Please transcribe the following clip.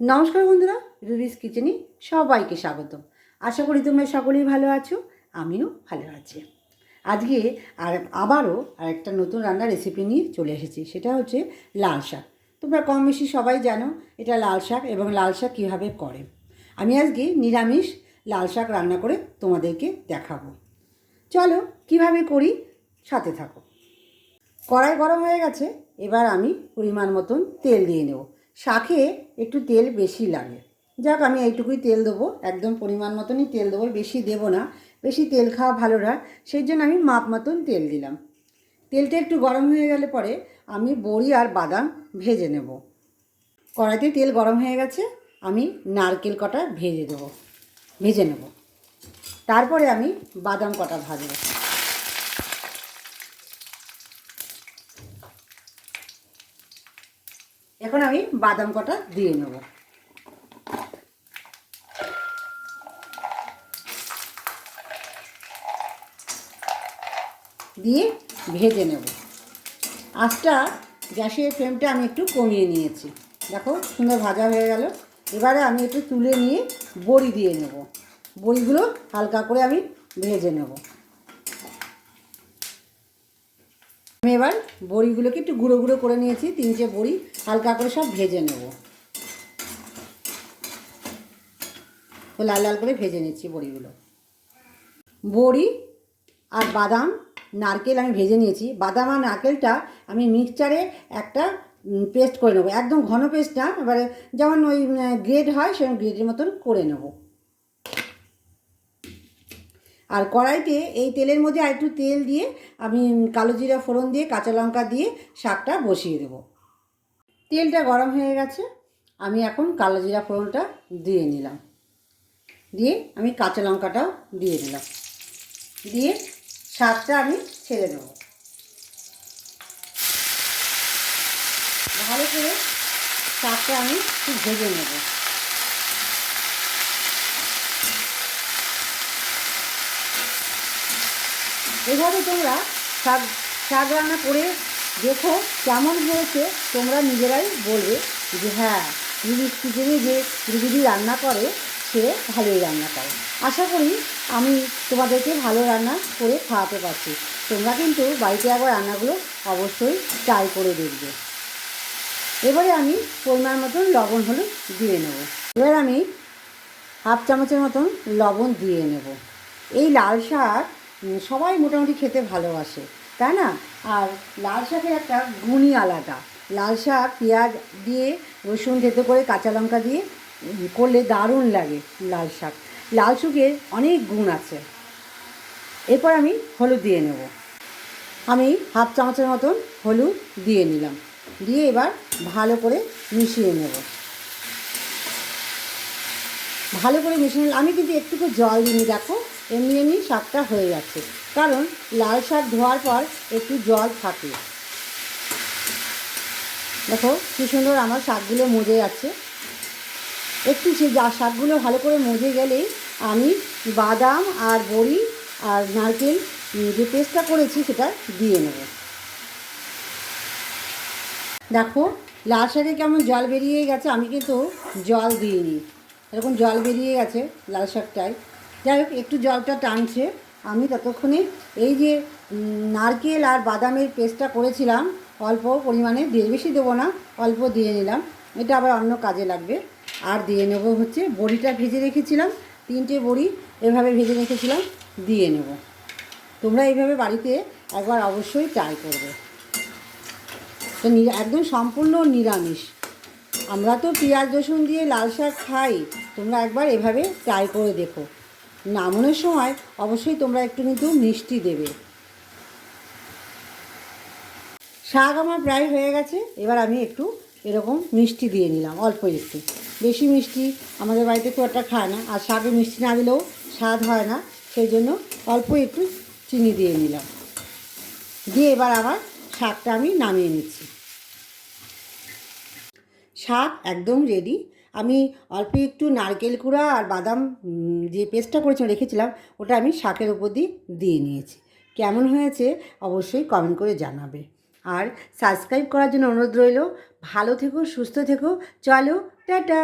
নমস্কার বন্ধুরা, রুবিস কিচেনে সবাইকে স্বাগত আশা করি তোমরা সকলেই ভালো আছো, আমিও ভালো আছি। আজকে আর আবারও আরেকটা নতুন রান্নার রেসিপি নিয়ে চলে এসেছি, সেটা হচ্ছে লাল শাক। তোমরা কম বেশি সবাই জানো এটা লাল শাক এবং লাল শাক কীভাবে করে। আমি আজকে নিরামিষ লাল শাক রান্না করে তোমাদেরকে দেখাবো। চলো কীভাবে করি সাথে থাকো। কড়াই গরম হয়ে গেছে, এবার আমি পরিমাণ মতন তেল দিয়ে নেব। শাকে একটু তেল বেশি লাগে। যাক, আমি এইটুকুই তেল দেবো। একদম পরিমাণ মতনই তেল দেবো বেশি দেবো না। বেশি তেল খাওয়া ভালো না, সেই জন্য আমি মাপ মতন তেল দিলাম। তেলটা একটু গরম হয়ে গেলে পরে আমি বড়ি আর বাদাম ভেজে নেব। কড়াইতে তেল গরম হয়ে গেছে, আমি নারকেল কটা ভেজে দেবো, ভেজে নেব। তারপরে আমি বাদাম কটা ভাজবো। এখন আমি বাদাম কটা দিয়ে নেব। দিয়ে ভেজে নেব। আঁচটা গ্যাসের ফ্লেমটা আমি একটু কমিয়ে নিয়েছি। দেখো, সুন্দর ভাজা হয়ে গেল। এবারে আমি একটু তুলে নিয়ে বড়ি দিয়ে নেব। বড়িগুলো হালকা করে আমি ভেজে নেব। আমি এবার বড়িগুলোকে একটু গুঁড়ো গুঁড়ো করে নিয়েছি, তিনটে বড়ি হালকা করে সব ভেজে নেব। লাল লাল করে ভেজে নিচ্ছি বড়িগুলো। বড়ি আর বাদাম, নারকেল আমি ভেজে নিয়েছি। বাদাম আর নারকেলটা আমি মিক্সচারে একটা পেস্ট করে নেব। একদম ঘন পেস্ট না, এবারে যেমন ওই গ্রেড হয়, সেরকম গ্রেডের মতন করে নেব। আর কড়াইতে এই তেলের মধ্যে আর একটু তেল দিয়ে আমি কালো জিরা ফোড়ন দিয়ে, কাঁচা লঙ্কা দিয়ে শাকটা বসিয়ে দেবো। তেলটা গরম হয়ে গেছে, আমি এখন কালো জিরা ফোড়নটা দিয়ে নিলাম। দিয়ে আমি কাঁচা লঙ্কাটাও দিয়ে দিলাম। দিয়ে শাকটা আমি ছেড়ে দেবো। ভালো করে শাকটা আমি একটু ভেজে নেব। এভাবে তোমরা শাক শাক রান্না করে দেখো কেমন হয়েছে, তোমরা নিজেরাই বলবে যে হ্যাঁ দিদির কিচেনে যে দিদি রান্না করে, সে ভালোই রান্না করে। আশা করি আমি তোমাদেরকে ভালো রান্না করে খাওয়াতে পারছি। তোমরা কিন্তু বাড়িতে একবার রান্নাগুলো অবশ্যই ট্রাই করে দেখবে। এবারে আমি পরিমাণ মতন লবণ হলুদ দিয়ে নেব। এবার আমি হাফ চামচের মতন লবণ দিয়ে নেব। এই লাল শাক সবাই মোটামুটি খেতে ভালোবাসে, তাই না? আর লাল শাকের একটা গুণই আলাদা। লাল শাক, পেঁয়াজ দিয়ে রসুন থেতো করে কাঁচা লঙ্কা দিয়ে করলে দারুণ লাগে লাল শাক। লাল শাকের অনেক গুণ আছে। এরপর আমি হলুদ দিয়ে নেব। আমি হাফ চামচের মতন হলুদ দিয়ে নিলাম। দিয়ে এবার ভালো করে মিশিয়ে নেব। ভালো করে মিশিয়ে নিলাম আমি কিন্তু একটুকু জল দিই দেখো, এমনি এমনি শাকটা হয়ে যাচ্ছে কারণ লাল শাক ধোয়ার পর একটু জল থাকে। দেখো, কী সুন্দর আমার শাকগুলো মজে যাচ্ছে। একটু সে যা শাকগুলো ভালো করে মজে গেলেই আমি বাদাম আর বড়ি আর নারকেল যে পেস্টটা করেছি সেটা দিয়ে নেব। দেখো, লাল শাকে কেমন জল বেরিয়ে গেছে, আমি কিন্তু জল দিইনি। এরকম জল বেরিয়ে গেছে লাল শাকটায়। যাই হোক, একটু জলটা টানছে। আমি ততক্ষণে এই যে নারকেল আর বাদামের পেস্টটা করেছিলাম, অল্প পরিমাণে, দিয়ে বেশি দেবো না, অল্প দিয়ে নিলাম। এটা আবার অন্য কাজে লাগবে। আর দিয়ে নেব হচ্ছে বড়িটা ভেজে রেখেছিলাম, তিনটে বড়ি এভাবে ভেজে রেখেছিলাম, দিয়ে নেব। তোমরা এইভাবে বাড়িতে একবার অবশ্যই ট্রাই করবে। তো একদম সম্পূর্ণ নিরামিষ। আমরা তো পেঁয়াজ, রসুন দিয়ে লাল শাক খাই। তোমরা একবার এভাবে ট্রাই করে দেখো। নামানোর সময় অবশ্যই তোমরা একটু কিন্তু মিষ্টি দেবে। শাক আমার প্রায় হয়ে গেছে। এবার আমি একটু এরকম মিষ্টি দিয়ে নিলাম, অল্প একটু। বেশি মিষ্টি আমাদের বাড়িতে খুব একটা খায় না। আর শাকে মিষ্টি না দিলেও স্বাদ হয় না। সেই জন্য অল্প একটু চিনি দিয়ে নিলাম। দিয়ে এবার আবার শাকটা আমি নামিয়ে নিচ্ছি। শাক একদম রেডি আমি অল্প একটু নারকেল কুড়া আর বাদাম যে পেস্টটা করেছিলাম, রেখেছিলাম, ওটা আমি শাকের উপর দিয়ে দিয়ে নিয়েছি। কেমন হয়েছে অবশ্যই কমেন্ট করে জানাবে। আর সাবস্ক্রাইব করার জন্য অনুরোধ রইল, ভালো থেকো, সুস্থ থেকো, চলো, টাটা!